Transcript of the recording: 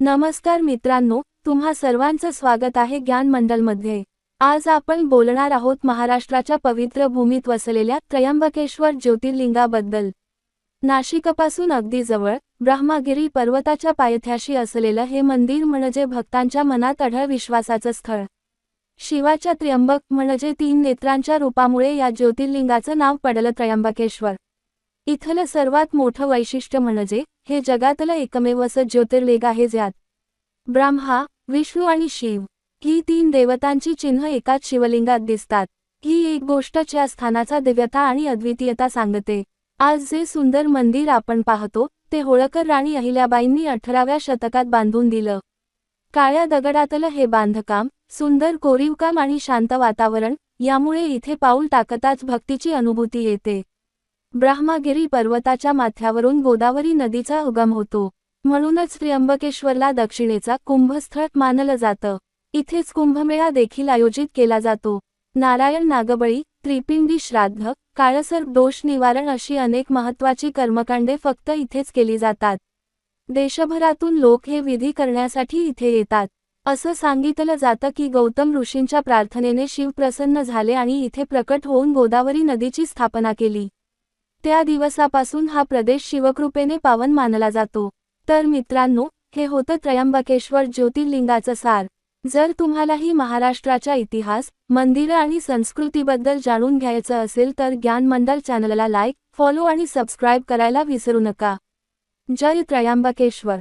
नमस्कार मित्रांनो तुम्हा सर्वांचं स्वागत आहे ज्ञान मंडलमध्ये. आज आपण बोलणार आहोत महाराष्ट्राच्या पवित्र भूमीत वसलेल्या त्र्यंबकेश्वर ज्योतिर्लिंगाबद्दल. नाशिकपासून अगदी जवळ ब्रह्मागिरी पर्वताच्या पायथ्याशी असलेलं हे मंदिर म्हणजे भक्तांच्या मनात अढळ विश्वासाचं स्थळ. शिवाच्या त्र्यंबक म्हणजे तीन नेत्रांच्या रूपामुळे या ज्योतिर्लिंगाचं नाव पडलं त्र्यंबकेश्वर. इथलं सर्वात मोठं वैशिष्ट्य म्हणजे हे जगातलं एकमेव असं ज्योतिर्लिंग आहे ज्यात ब्रह्मा विष्णू आणि शिव ही तीन देवतांची चिन्ह एकाच शिवलिंगात दिसतात. ही एक गोष्टच्या स्थानाचा दिव्यता आणि अद्वितीयता सांगते. आज जे सुंदर मंदिर आपण पाहतो ते होळकर राणी अहिल्याबाईंनी अठराव्या शतकात बांधून दिलं. काळ्या दगडातलं हे बांधकाम सुंदर कोरीवकाम आणि शांत वातावरण यामुळे इथे पाऊल टाकताच भक्तीची अनुभूती येते. ब्रह्मगिरी पर्वताच्या माथ्यावरून गोदावरी नदीचा उगम होतो. म्हणूनच त्र्यंबकेश्वरला दक्षिणेचा कुंभस्थळ मानलं जातं. इथेच कुंभमेळा देखील आयोजित केला जातो. नारायण नागबळी त्रिपिंडी श्राद्ध काळसर दोष निवारण अशी अनेक महत्त्वाची कर्मकांडे फक्त इथेच केली जातात. देशभरातून लोक हे विधी करण्यासाठी इथे येतात. असं सांगितलं जातं की गौतम ऋषींच्या प्रार्थनेने शिव प्रसन्न झाले आणि इथे प्रकट होऊन गोदावरी नदीची स्थापना केली. त्या दिवसापासून हा प्रदेश शिवकृपेने पावन मानला जातो. तर मित्रांनो हे होतं त्र्यंबकेश्वर ज्योतिर्लिंगाचं सार. जर तुम्हालाही महाराष्ट्राचा इतिहास मंदिरं आणि संस्कृतीबद्दल जाणून घ्यायचं असेल तर ज्ञान मंडल चॅनलला लाईक फॉलो आणि सबस्क्राईब करायला विसरू नका. जय त्र्यंबकेश्वर.